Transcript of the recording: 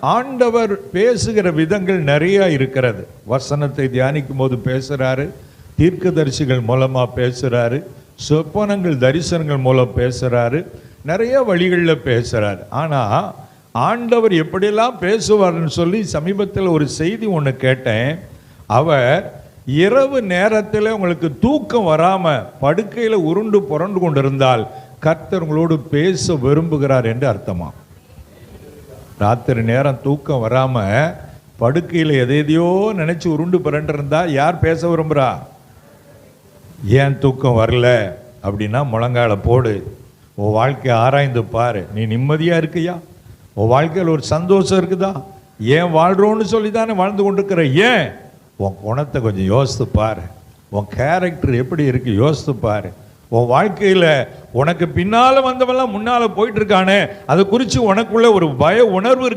ஆண்டவர் பேசுகிற விதங்கள் நிறையா இருக்கிறது. வசனத்தை தியானிக்கும் போது தீர்க்க தீர்க்கதரிசிகள் மூலமாக பேசுகிறாரு சொப்பனங்கள் தரிசனங்கள் மூலம் பேசுகிறாரு நிறைய வழிகளில் பேசுகிறாரு ஆனால் ஆண்டவர் எப்படியெல்லாம் பேசுவார்னு சொல்லி சமீபத்தில் ஒரு செய்தி ஒன்று கேட்டேன். அவர் இரவு நேரத்தில் உங்களுக்கு தூக்கம் வராமல் படுக்கையில் உருண்டு புரண்டு கொண்டிருந்தால் கர்த்தர் உங்களோடு பேச விரும்புகிறார் என்று அர்த்தமா? ராத்திரி நேரம் தூக்கம் வராமல் படுக்கையில் எதையதையோ நினச்சி உருண்டு புரண்டு யார் பேச விரும்புகிறா ஏன் தூக்கம் வரல? அப்படின்னா முழங்கால போடு. உன் வாழ்க்கையை ஆராய்ந்து பாரு. நீ நிம்மதியாக இருக்கியா? உன் வாழ்க்கையில் ஒரு சந்தோஷம் இருக்குதா? ஏன் வாழ்கிறோன்னு சொல்லி தானே வாழ்ந்து கொண்டிருக்கிற? ஏன்? உன் குணத்தை கொஞ்சம் யோசித்து பாரு. உன் கேரக்டர் எப்படி இருக்குது யோசித்து பாரு. உன் வாழ்க்கையில் உனக்கு பின்னால வந்தவெல்லாம் முன்னால போயிட்டு இருக்கானே அதை குறித்து உனக்குள்ள ஒரு பய உணர்வு